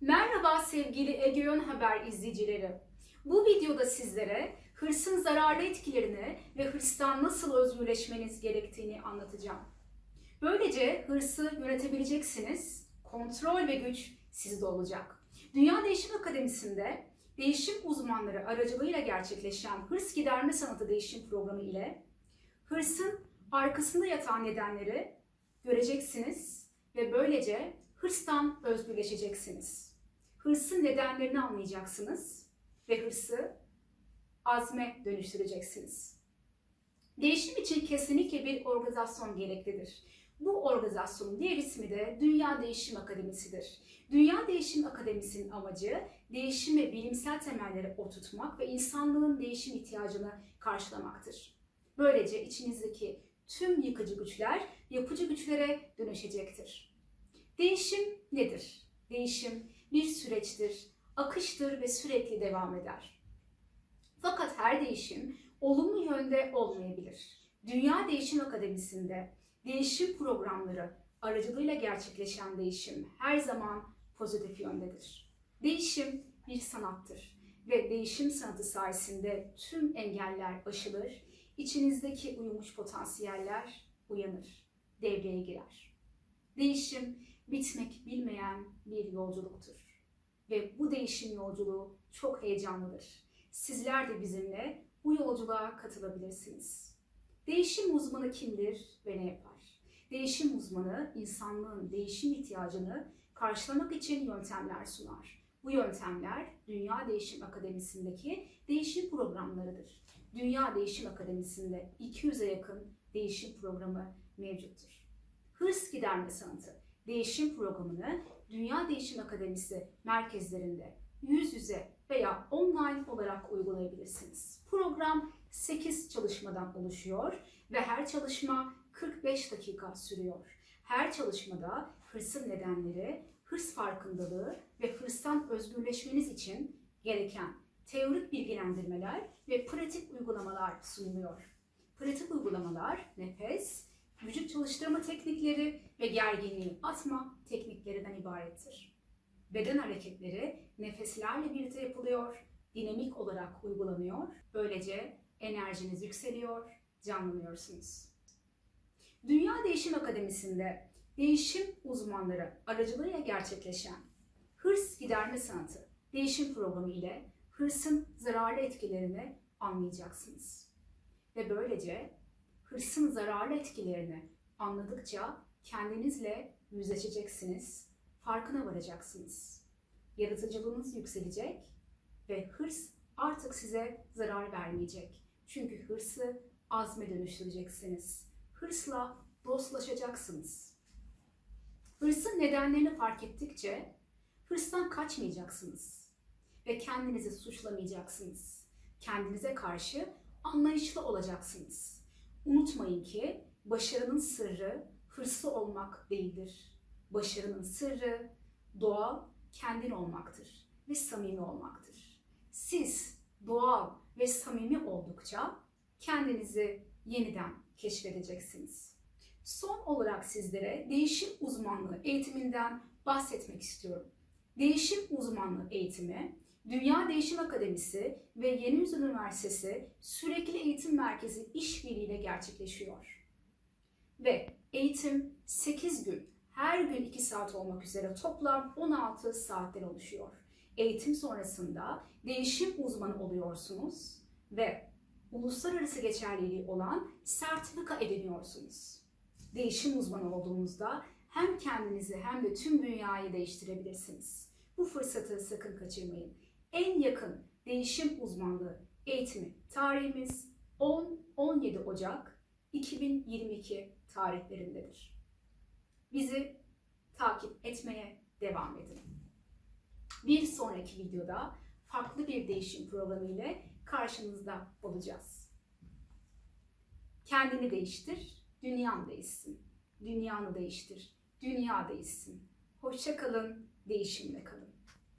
Merhaba sevgili Egeon Haber izleyicileri. Bu videoda sizlere hırsın zararlı etkilerini ve hırstan nasıl özgürleşmeniz gerektiğini anlatacağım. Böylece hırsı yönetebileceksiniz, kontrol ve güç sizde olacak. Dünya Değişim Akademisi'nde değişim uzmanları aracılığıyla gerçekleşen hırs giderme sanatı değişim programı ile hırsın arkasında yatan nedenleri göreceksiniz ve böylece hırstan özgürleşeceksiniz. Hırsın nedenlerini anlayacaksınız ve hırsı azme dönüştüreceksiniz. Değişim için kesinlikle bir organizasyon gereklidir. Bu organizasyonun diğer ismi de Dünya Değişim Akademisi'dir. Dünya Değişim Akademisi'nin amacı değişimi bilimsel temellere oturtmak ve insanlığın değişim ihtiyacını karşılamaktır. Böylece içinizdeki tüm yıkıcı güçler yapıcı güçlere dönüşecektir. Değişim nedir? Değişim bir süreçtir, akıştır ve sürekli devam eder. Fakat her değişim olumlu yönde olmayabilir. Dünya Değişim Akademisi'nde değişim programları aracılığıyla gerçekleşen değişim her zaman pozitif yöndedir. Değişim bir sanattır ve değişim sanatı sayesinde tüm engeller aşılır, içinizdeki uyumuş potansiyeller uyanır, devreye girer. Değişim bitmek bilmeyen bir yolculuktur. Ve bu değişim yolculuğu çok heyecanlıdır. Sizler de bizimle bu yolculuğa katılabilirsiniz. Değişim uzmanı kimdir ve ne yapar? Değişim uzmanı insanlığın değişim ihtiyacını karşılamak için yöntemler sunar. Bu yöntemler Dünya Değişim Akademisi'ndeki değişim programlarıdır. Dünya Değişim Akademisi'nde 200'e yakın değişim programı mevcuttur. Hırs giderme sanatı değişim programını Dünya Değişim Akademisi merkezlerinde yüz yüze veya online olarak uygulayabilirsiniz. Program 8 çalışmadan oluşuyor ve her çalışma 45 dakika sürüyor. Her çalışmada hırsın nedenleri, hırs farkındalığı ve hırstan özgürleşmeniz için gereken teorik bilgilendirmeler ve pratik uygulamalar sunuluyor. Pratik uygulamalar nefes, vücut çalıştırma teknikleri ve gerginliği atma tekniklerinden ibarettir. Beden hareketleri nefeslerle birlikte yapılıyor, dinamik olarak uygulanıyor. Böylece enerjiniz yükseliyor, canlanıyorsunuz. Dünya Değişim Akademisi'nde değişim uzmanları aracılığıyla gerçekleşen hırs giderme sanatı değişim programı ile hırsın zararlı etkilerini anlayacaksınız. Ve böylece hırsın zararlı etkilerini anladıkça kendinizle yüzleşeceksiniz, farkına varacaksınız. Yaratıcılığınız yükselecek ve hırs artık size zarar vermeyecek. Çünkü hırsı azme dönüştüreceksiniz. Hırsla dostlaşacaksınız. Hırsın nedenlerini fark ettikçe hırstan kaçmayacaksınız ve kendinizi suçlamayacaksınız. Kendinize karşı anlayışlı olacaksınız. Unutmayın ki başarının sırrı hırslı olmak değildir. Başarının sırrı doğal, kendin olmaktır ve samimi olmaktır. Siz doğal ve samimi oldukça kendinizi yeniden keşfedeceksiniz. Son olarak sizlere değişim uzmanlığı eğitiminden bahsetmek istiyorum. Değişim uzmanlığı eğitimi Dünya Değişim Akademisi ve Yeni Yüz Üniversitesi Sürekli Eğitim Merkezi işbirliğiyle gerçekleşiyor. Ve eğitim 8 gün, her gün 2 saat olmak üzere toplam 16 saatten oluşuyor. Eğitim sonrasında değişim uzmanı oluyorsunuz ve uluslararası geçerliliği olan sertifika ediniyorsunuz. Değişim uzmanı olduğunuzda hem kendinizi hem de tüm dünyayı değiştirebilirsiniz. Bu fırsatı sakın kaçırmayın. En yakın değişim uzmanlığı eğitimi tarihimiz 10-17 Ocak 2022 tarihlerindedir. Bizi takip etmeye devam edin. Bir sonraki videoda farklı bir değişim programı ile karşınızda olacağız. Kendini değiştir, dünyan değişsin. Dünyanı değiştir, dünya değişsin. Hoşça kalın, değişimle kalın.